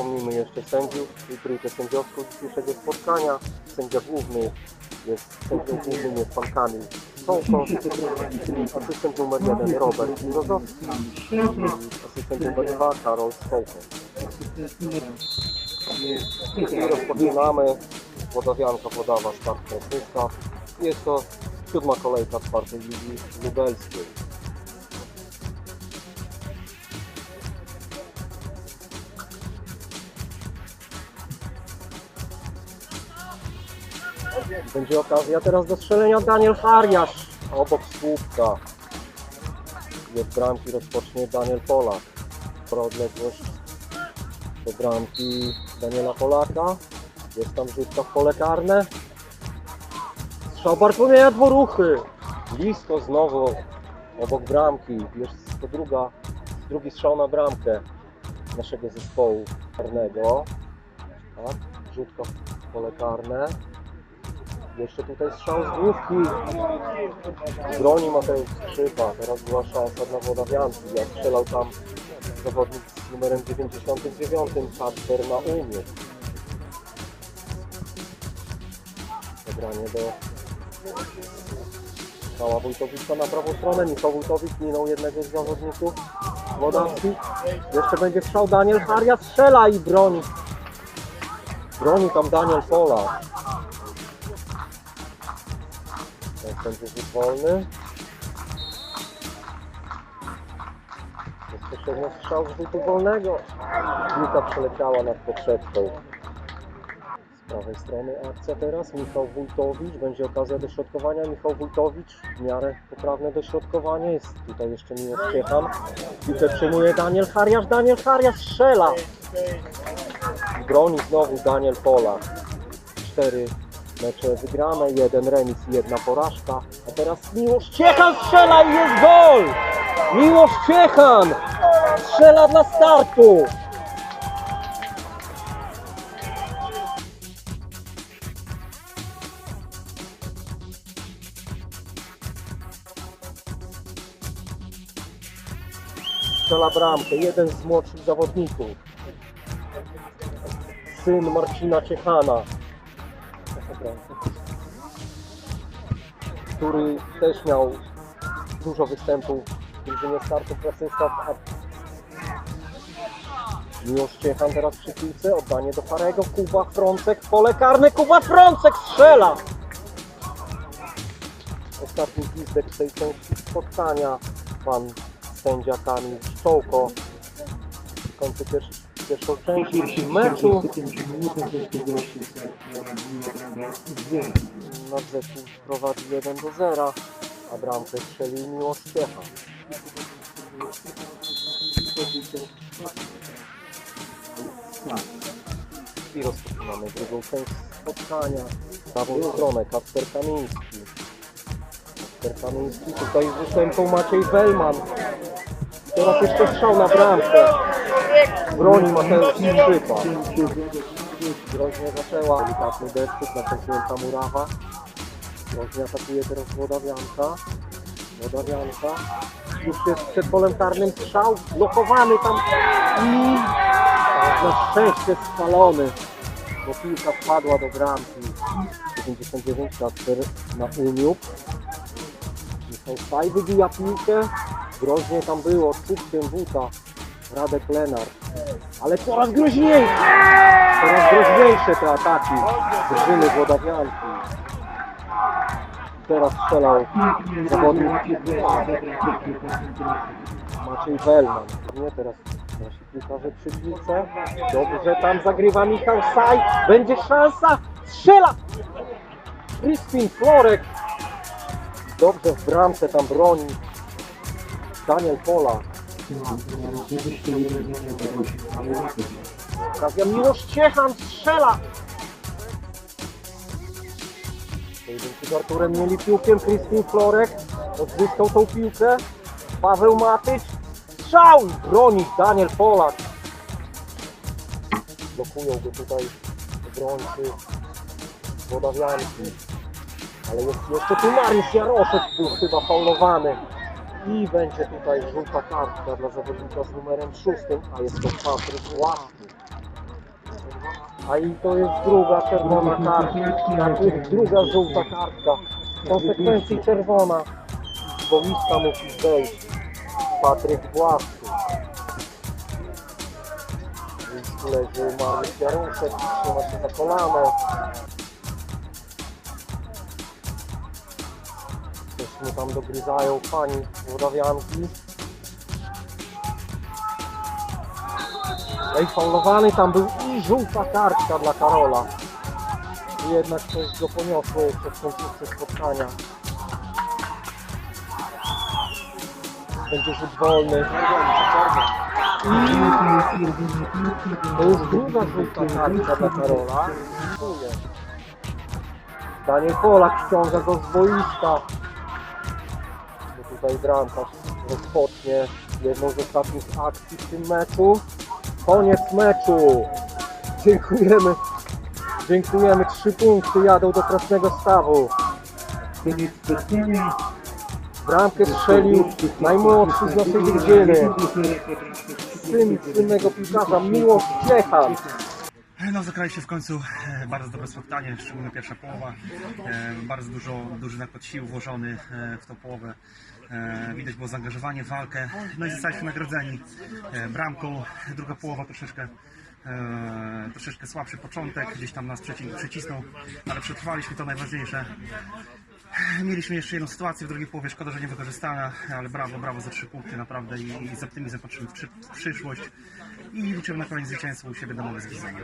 Przypomnijmy jeszcze sędziów i trójkę sędziowską dzisiejszego spotkania. Sędzia główny jest sędzią głównym jest pan Kamil Sołko, asystent numer jeden Robert Mrozowski i asystent numer dwa Karol Sołko. I rozpoczynamy. Wodawianka podawa start. Jest to siódma kolejka czwartej ligi lubelskiej. Będzie okazja teraz do strzelenia Daniel Hariasz obok słupka. I od bramki rozpocznie Daniel Polak. Spora do bramki Daniela Polaka. Jest tam rzutka w pole karne. Strzał Bartłomieja Dworuchy. Blisko znowu obok bramki. Jest to druga, drugi strzał na bramkę naszego zespołu karnego. Tak, rzutka w pole karne. Jeszcze tutaj strzał z główki. Broni Mateusz Skrzypa. Teraz była szansa dla Wodawianki. Jak strzelał tam zawodnik z numerem 99 Kacper na umie. Zagranie do Michała Wójtowicza na prawą stronę. Michał Wójtowicz minął jednego z zawodników Wodawskich. Jeszcze będzie strzał Daniel Haria. Strzela i broni. Broni tam Daniel Pola. Będzie rzut wolny. Bezpośrednio strzał z rzutu wolnego. Piłka przeleciała nad poprzeczką. Z prawej strony akcja teraz. Michał Wójtowicz. Będzie okazja do środkowania. Michał Wójtowicz w miarę poprawne dośrodkowanie. Jest tutaj jeszcze Miłosz Ciechan. Piłkę przyjmuje Daniel Hariasz. Daniel Hariasz strzela. Broni znowu Daniel Polak. Cztery mecze wygrane, jeden remis i jedna porażka. A teraz Miłosz Ciechan strzela i jest gol! Miłosz Ciechan strzela dla startu! Strzela bramkę, jeden z młodszych zawodników. Syn Marcina Ciechana. Który też miał dużo występów w drużynie startu Franciszka. Miłosz Ciechan teraz przy piłce, oddanie do Farego, Kuba Frącek, pole karne, Kuba Frącek strzela! Ostatni gwizdek w tej części spotkania, pan sędzia Kamil Szczołko kończy pierwszy, pierwszą część meczu. Nasz zespół prowadzi 1 do 0, a bramkę strzelił Miłosz Ciecha. I rozpoczynamy drugą część spotkania. Prawą stronę Kacper Kamiński. Kacper Kamiński, tutaj z występą Maciej Wellman. Teraz jeszcze strzał na bramkę. Broni Mateusz Skrzypa. Groźnie zaczęła. Delikatny deszczyk, następująca murawa. Groźnie atakuje teraz Wodawianka. Wodawianka. Już jest przed polem karnym strzał. Blokowany tam. I na szczęście spalony. Bo piłka wpadła do bramki. 99 Kacper na Uniub. Michał Staj wybija piłkę. Groźnie tam było. Czubkiem buta. Radek Lenart. Ale coraz groźniej! Coraz groźniejsze te ataki drużyny Włodawianki. Teraz strzelał zawodnik Maciej Wellman. Nie teraz nasi piłkarze przy piłce. Dobrze tam zagrywa Michał Saj. Będzie szansa. Strzela! Crispin Florek. Dobrze w bramce tam broni. Daniel Pola. Okazja Miłosz Ciechan strzela! Pojedynki z Arturem mieli piłkę Crispin Florek. Odzyskał tą piłkę. Paweł Matyć. Strzał! Broni Daniel Polak. Blokują go tutaj obrońcy Wodawianki. Ale jest jeszcze tu Mariusz Jaroszek był chyba faulowany. I będzie tutaj żółta kartka dla zawodnika z numerem szóstym, a jest to Patryk Łaszki. A i to jest druga czerwona kartka, to jest druga żółta kartka. W konsekwencji czerwona, bo lista musi zdejść. Patryk Błaszczyk. W miejscu leży Mariusz Jaruszek, trzyma się za kolano. Mu tam dogryzają pani Włodawianki. Ej, faulowany tam był i żółta kartka dla Karola. I jednak coś go poniosło jeszcze w spotkania. Będzie rzut wolny. I to jest druga żółta kartka dla Karola. Daniel Polak ściąga go z boiska. Tutaj bramkarz rozpocznie jedną z ostatnich akcji w tym meczu. Koniec meczu. Dziękujemy. Dziękujemy. Trzy punkty jadą do Krasnego Stawu. Bramkę strzelił najmłodszy z naszej drużyny. Syn słynnego piłkarza Miłosz Ciechan. No, zagraliście w końcu e, bardzo dobre spotkanie, szczególnie pierwsza połowa. E, Bardzo dużo, duży nakład sił włożony e, w tą połowę. Widać było zaangażowanie w walkę. No i zostaliśmy nagrodzeni bramką. Druga połowa troszeczkę troszeczkę słabszy początek, gdzieś tam nas przycisnął, ale przetrwaliśmy to najważniejsze. Mieliśmy jeszcze jedną sytuację w drugiej połowie, szkoda, że nie wykorzystana, ale brawo, brawo za trzy punkty naprawdę i, i z optymizmem patrzymy w, w przyszłość i liczymy na kolejne zwycięstwo u siebie domowe z Gizem.